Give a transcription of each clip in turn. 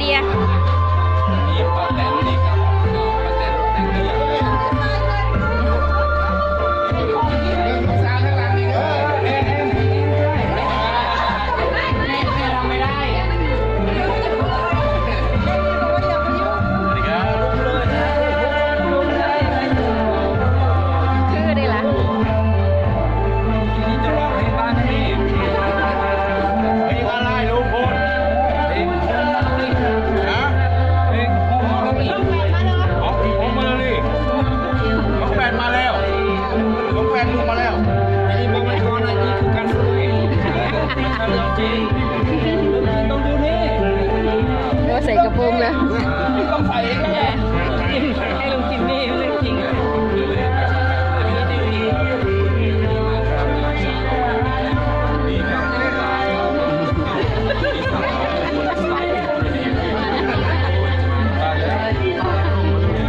ล จริงต้องดูนี่โอ้ใส่กระโปรงเลยต้องใส่เองแหละให้ลงจิมมี่เรื่องจริง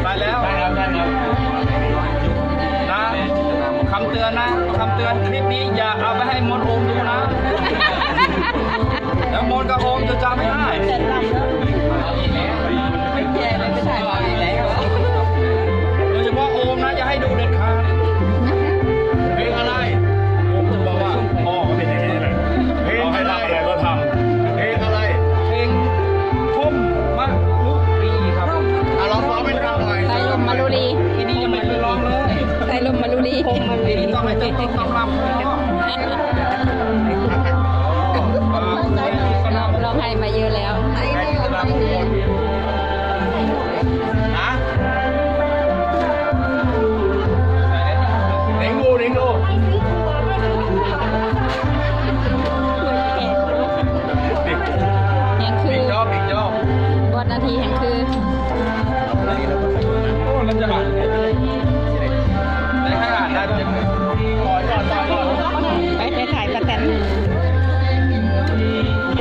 ไปแล้วได้แล้วได้แล้วนะคำเตือนนะคำเตือนคลิปนี้อย่าเอาไปให้มนต์อม แล้วมนต์กับโอมจะจำไม่ได้โดยเฉพาะโอมนะอย่าให้ดูเด็ดขาดเพลงอะไรโอมจะบอกว่าพ่อก็เป็นอย่างนี้แหละเพลงให้ทำอะไรก็ทำเพลงอะไรเพลงพุ่มมะลุรีครับอะลองร้องเป็นเราหน่อยใส่ลมมาลุลีทีนี้ยังไม่เคยร้องเลยใส่ลมมาลุลีทีนี้ต้องไปต้องต้องต้องรำพ่อ เราเราให้มาเยอะแล้วให้รำหมดนะ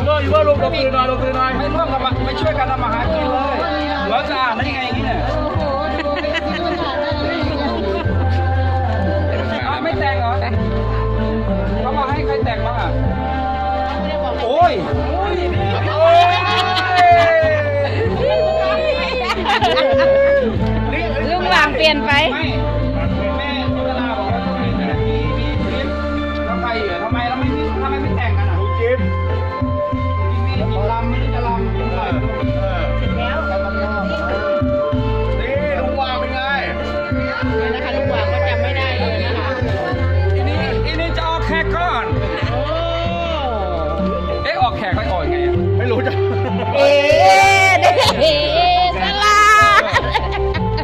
ยูเบอร์ยูเบอร์ลงลงตื่นหน่อยลงตื่นหน่อยไม่ร่วมกันมาไม่ช่วยกันทำอาหารกินเลยเราจะอ่านได้ยังไงอย่างนี้เนี่ยอ้าวไม่แต่งเหรอเขามาให้ใครแต่งบ้างอะโอ้ยโอ้ยโอ้ยลุงหวางเปลี่ยนไป ยังไงอะไม่รู้จะเอ๊ะเด้สลา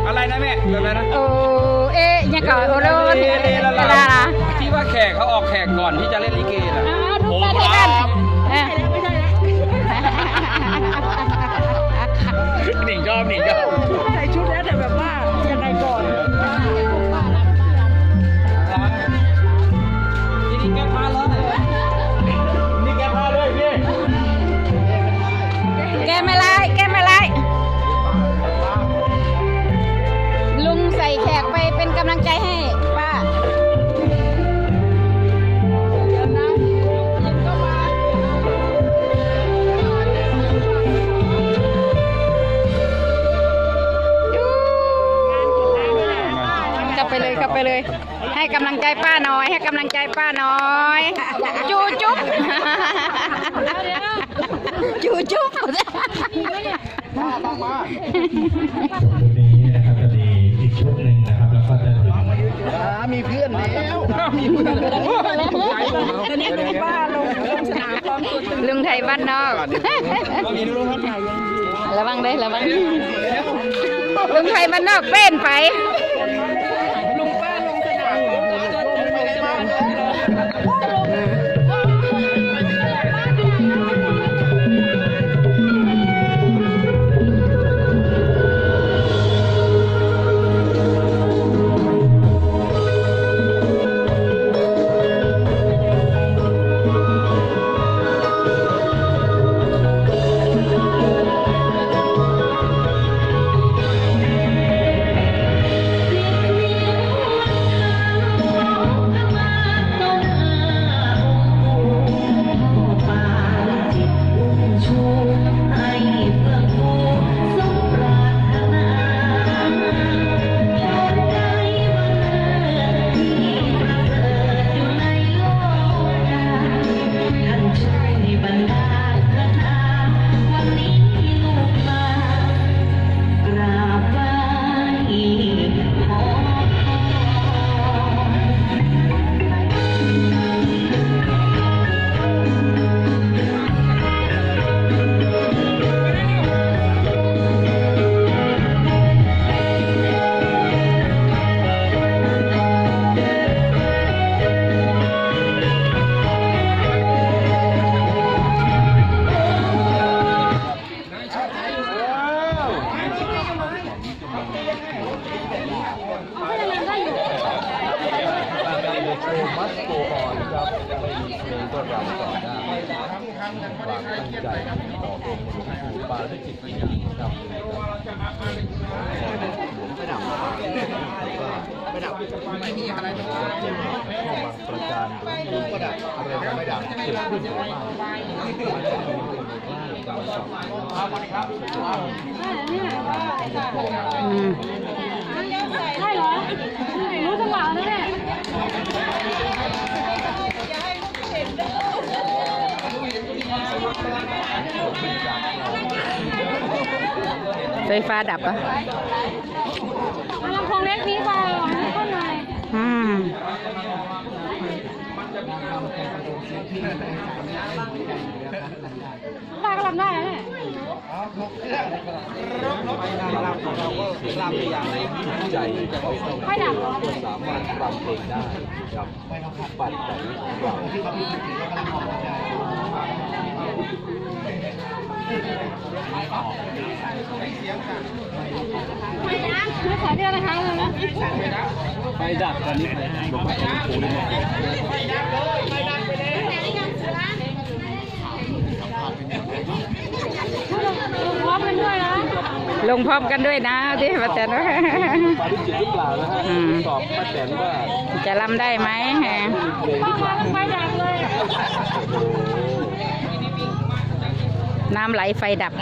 อะไรนะแม่อะไรนะโอ้เอ๊ะยังก่อนโอ้โหเลเลละลาลาลาที่ว่าแขกเขาออกแขกก่อนที่จะเล่นลิเกน่ะอ้าวทุกคนทุกคนเอ๊ะหนิงชอบหนิงชอบ ไปเลยกลับไปเลย ให้กำลังใจป้าน้อย ให้กำลังใจป้าน้อย จูจุ๊บจูจุ๊บนี้นะครับจะมีอีกชุดหนึ่งนะครับแล้วก็จะถึงมีเพื่อนแล้วมีเพื่อนแล้วตอนนี้ลุงป้าลงลงสนามพร้อมตัวลุงไทยบ้านนอกระวังเลยระวังลุงไทยบ้านนอกเป็นไป โชว์มัสโกออนครับไม่มีเพลงก็รำต่อได้ความตั้งใจต่อองค์หลวงปู่ปาริจิตวิญญาณครับไม่ดับไม่ดับไม่มีอะไรข้อาประการหรือไม่ดับอะไรก็ไม่ดับเกิดขึ้นอรสอบการรสบสอบสอบกรสบ ไฟฟ้าดับปะลำโพงเล็กนี้ค่าไม่ค่อหน่อยอืมป้าก็ลำได้นะเนี่ยไม่ดับเหรอ ไปดียวนะคะเลยนะไฟดับตอนนี้ไฟดับอกว่าไปดับเลยไปดับไปเลยลงพร้อมกันด้วยนะ ลงพร้อมกันด้วยนะดิป้าแตนว่าตอนะตอบป้าแตนว่า จะลำได้ไหมฮะปดับเลย น้ำไหลไฟดับ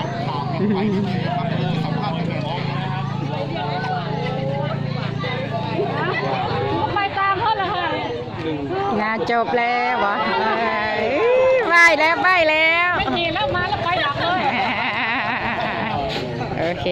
ไปตามพ่อเลยค่นจบแล้ววะบายแล้วบาแล้ว ไม่มีแล้วมาแล้วไปหลับเลย โอเค